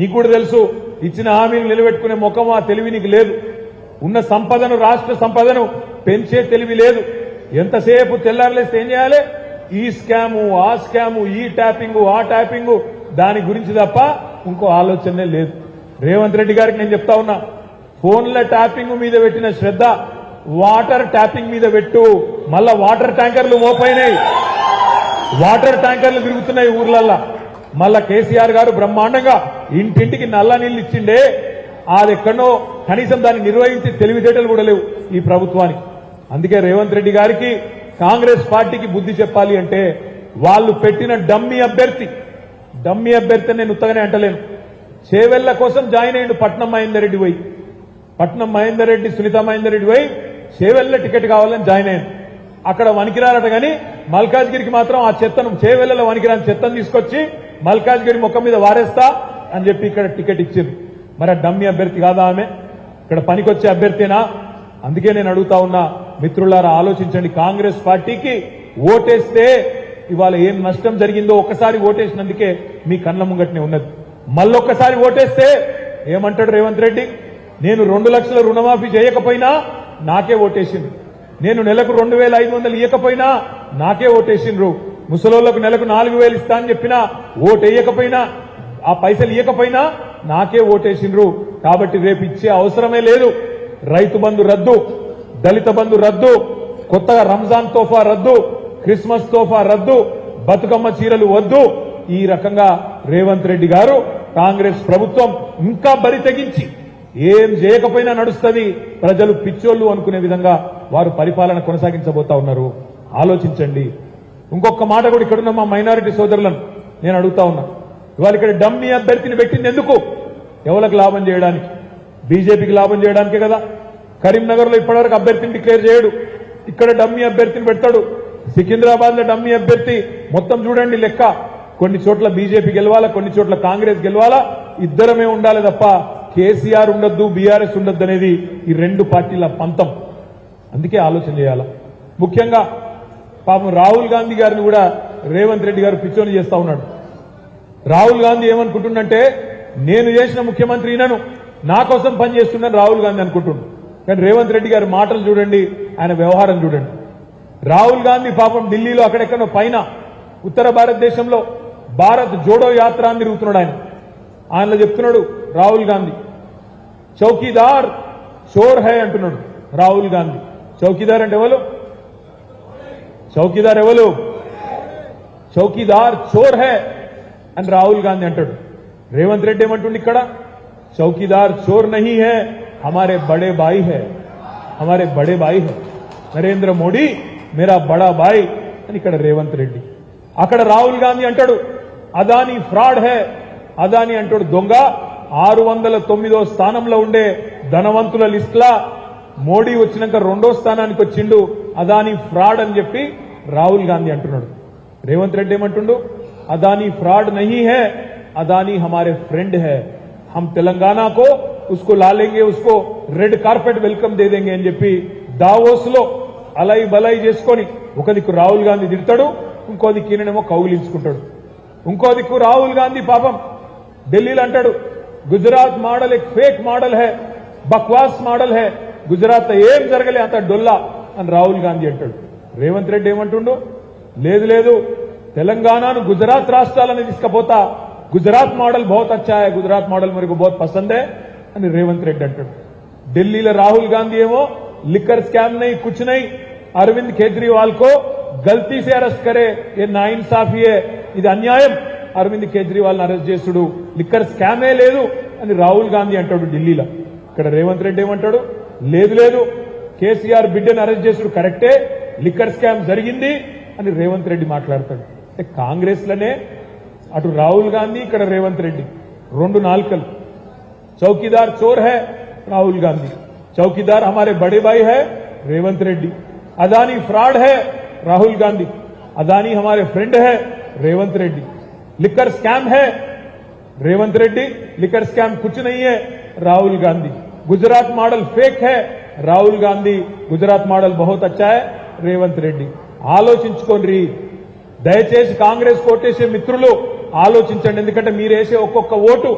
నీకు కూడా తెలుసు ఇచ్చిన హామీలు నిలబెట్టుకునే ముఖం ఆ తెలివి నీకు లేదు. ఉన్న సంపదను రాష్ట్ర సంపదను పెంచే తెలివి లేదు. ఎంతసేపు తెల్లారలేస్తే ఏం చేయాలి? ఈ స్కాము ఆ స్కాము ఈ ట్యాపింగ్ ఆ ట్యాపింగ్ దాని గురించి తప్ప ఇంకో ఆలోచనే లేదు. రేవంత్ రెడ్డి గారికి నేను చెప్తా ఉన్నా ఫోన్ల ట్యాపింగ్ మీద పెట్టిన శ్రద్ధ వాటర్ ట్యాపింగ్ మీద పెట్టు. మళ్ళా వాటర్ ట్యాంకర్లు మోపైనాయి. వాటర్ ట్యాంకర్లు తిరుగుతున్నాయి ఊర్లల్లో. మళ్ళా కేసీఆర్ గారు బ్రహ్మాండంగా ఇంటింటికి నల్ల నీళ్ళు ఇచ్చిండే. అది ఎక్కడో కనీసం దాన్ని నిర్వహించి తెలివితేటలు కూడా లేవు ఈ ప్రభుత్వానికి. అందుకే రేవంత్ రెడ్డి గారికి కాంగ్రెస్ పార్టీకి బుద్ధి చెప్పాలి అంటే వాళ్ళు పెట్టిన డమ్మీ అభ్యర్థి డమ్మీ అభ్యర్థి నేను ఉత్తగానే అంటలేను. చేవెళ్ళ కోసం జాయిన్ అయ్యిండు పట్నం మహేందర్ రెడ్డి పోయి. పట్నం మహేందర్ రెడ్డి సునీత మహేందర్ రెడ్డి పోయి చేవెళ్ళ టికెట్ కావాలని జాయిన్ అయ్యాను. అక్కడ వనికిరారట గాని మల్కాజ్గిరికి మాత్రం ఆ చెత్తను చేవెళ్ళలో వనికిరాని చెత్తను తీసుకొచ్చి మల్కాజ్గిరి ముఖం మీద వారేస్తా అని చెప్పి ఇక్కడ టికెట్ ఇచ్చింది. మరి డమ్మి అభ్యర్థి కాదా ఆమె? ఇక్కడ పనికొచ్చే అభ్యర్థినా? అందుకే నేను అడుగుతా ఉన్నా మిత్రులారా ఆలోచించండి. కాంగ్రెస్ పార్టీకి ఓటేస్తే ఇవాళ ఏం నష్టం జరిగిందో ఒకసారి ఓటేసినందుకే మీ కళ్ళ ముంగట్నే ఉన్నది. మళ్ళొక్కసారి ఓటేస్తే ఏమంటాడు రేవంత్ రెడ్డి? నేను రెండు లక్షల రుణమాఫీ చేయకపోయినా నాకే ఓటేసింది నేను నెలకు రెండు వేల ఐదు వందలు ఇవ్వకపోయినా నాకే ఓటేసిండ్రు. ముసలోళ్ళకు నెలకు నాలుగు వేలు ఇస్తా అని చెప్పినా ఓటు వేయకపోయినా ఆ పైసలు ఇవ్వకపోయినా నాకే ఓటేసిండ్రు. కాబట్టి రేపు ఇచ్చే అవసరమే లేదు. రైతు బంధు రద్దు దళిత బంధు రద్దు కొత్తగా రంజాన్ తోఫా రద్దు క్రిస్మస్ తోఫా రద్దు బతుకమ్మ చీరలు వద్దు. ఈ రకంగా రేవంత్ రెడ్డి గారు కాంగ్రెస్ ప్రభుత్వం ఇంకా బరి తెగించి ఏం చేయకపోయినా నడుస్తుంది. ప్రజలు పిచ్చోళ్ళు అనుకునే విధంగా వారు పరిపాలన కొనసాగించబోతా ఉన్నారు. ఆలోచించండి. ఇంకొక మాట కూడా ఇక్కడున్న మా మైనారిటీ సోదరులను నేను అడుగుతా ఉన్నా. ఇవాళ ఇక్కడ డమ్మీ అభ్యర్థిని పెట్టింది ఎందుకు? ఎవరికి లాభం చేయడానికి? బీజేపీకి లాభం చేయడానికే కదా. కరీంనగర్లో ఇప్పటివరకు అభ్యర్థిని డిక్లేర్ చేయడు. ఇక్కడ డమ్మీ అభ్యర్థిని పెడతాడు. సికింద్రాబాద్లో డమ్మీ అభ్యర్థి మొత్తం చూడండి లెక్క. కొన్ని చోట్ల బీజేపీ గెలవాలా కొన్ని చోట్ల కాంగ్రెస్ గెలవాలా? ఇద్దరమే ఉండాలి తప్ప కేసీఆర్ ఉండొద్దు బీఆర్ఎస్ ఉండొద్దు అనేది ఈ రెండు పార్టీల పంతం. అందుకే ఆలోచన చేయాలా? ముఖ్యంగా పాపం రాహుల్ గాంధీ గారిని కూడా రేవంత్ రెడ్డి గారు పిచ్చోని చేస్తా ఉన్నాడు. రాహుల్ గాంధీ ఏమనుకుంటుండంటే నేను చేసిన ముఖ్యమంత్రి నను నా కోసం పనిచేస్తున్నాను రాహుల్ గాంధీ అనుకుంటుండు. కానీ రేవంత్ రెడ్డి గారి మాటలు చూడండి ఆయన వ్యవహారం చూడండి. రాహుల్ గాంధీ పాపం ఢిల్లీలో అక్కడెక్కడో పైన ఉత్తర భారతదేశంలో భారత్ జోడో యాత్ర అని తిరుగుతున్నాడు ఆయన. ఆయనలో చెప్తున్నాడు రాహుల్ గాంధీ. చౌకీదార్ చోర్ హై అంటున్నాడు రాహుల్ గాంధీ. చౌకీదార్ అంటే ఎవరు? చౌకీదార్ ఎవరు? చౌకీదార్ చోర్ హే. అని రాహుల్ గాంధీ అంటాడు. రేవంత్ రెడ్డి ఏమంటుండి ఇక్కడ? చౌకీదార్ చోర్ నహీ హే హమారే బడే బాయి హే. హమారే బడే బాయి హే. నరేంద్ర మోడీ మేరా బడా బాయ్ అని ఇక్కడ రేవంత్ రెడ్డి. అక్కడ రాహుల్ గాంధీ అంటాడు అదాని ఫ్రాడ్ హే. అదాని అంటాడు దొంగ ఆరు వందల తొమ్మిదో స్థానంలో ఉండే ధనవంతుల లిస్ట్లా మోడీ వచ్చినాక రెండో స్థానానికి వచ్చిండు అదాని ఫ్రాడ్ అని చెప్పి రాహుల్ గాంధీ అంటున్నాడు. రేవంత్ రెడ్డి ఏమంటుండు? అదాని ఫ్రాడ్ నహి హే అదాని హమారే ఫ్రెండ్ హే. హమ్ తెలంగాణకు ఉస్కో లాలేంగే ఉస్కో రెడ్ కార్పెట్ వెల్కమ్ దేదేంగే అని చెప్పి దావోస్లో అలై బలై చేసుకొని ఒక దిక్కు రాహుల్ గాంధీ తిడతాడు ఇంకో దిక్కునేమో కౌగిలించుకుంటాడు ఇంకో దిక్కు రాహుల్ గాంధీ పాపం ఢిల్లీలో అంటాడు గుజరాత్ మోడల్ ఫేక్ మోడల్ హే బక్వాస్ మోడల్ హే గుజరాత్ ఏం జరగలే అంత డొల్లా అని రాహుల్ గాంధీ అంటాడు. రేవంత్ రెడ్డి ఏమంటుండో? లేదు లేదు. తెలంగాణను గుజరాత్ రాష్ట్రాలని తీసుకపోతా. గుజరాత్ మోడల్ బహుత్ అచ్చా గుజరాత్ మోడల్ మనకు బహుత్ పసందే అని రేవంత్ రెడ్డి అంటాడు. ఢిల్లీలో రాహుల్ గాంధీ ఏమో? లిక్కర్ స్కామ్ నై కుచ్ నై అరవింద్ కేజ్రీవాల్ కో గల్తీసే అరెస్ట్ కరే ఏ నా ఇన్సాఫీయే ఇది అన్యాయం. అరవింద్ కేజ్రీవాల్ అరెస్ట్ చేసుడు. లిక్కర్ స్కామే లేదు అని రాహుల్ గాంధీ అంటాడు ఢిల్లీలో. ఇక్కడ రేవంత్ రెడ్డి ఏమంటాడు? లేదు లేదు కేసీఆర్ బిడ్డను అరెస్ట్ చేసుడు కరెక్టే లిక్కర్ స్కామ్ జరిగింది అని రేవంత్ రెడ్డి మాట్లాడతాడు అంటే కాంగ్రెస్ లోనే అటు రాహుల్ గాంధీ ఇక్కడ రేవంత్ రెడ్డి రెండు నాలుకలు चौकीदार चोर है राहुल गांधी चौकीदार हमारे बड़े भाई है रेवंत रेड्डी अदानी फ्रॉड है राहुल गांधी अदानी हमारे फ्रेंड है रेवंत रेड्डी लिकर स्कैम है रेवंत रेड्डी लिकर स्कैम कुछ नहीं है राहुल गांधी गुजरात मॉडल फेक है రాహుల్ గాంధీ గుజరాత్ మోడల్ బహుత్ అచ్చా హై రేవంత్ రెడ్డి ఆలోచించుకోండి దయచేసి కాంగ్రెస్ కోటేసే మిత్రులు ఆలోచించండి ఎందుకంటే మీరేసే ఒక్కొక్క ఓటు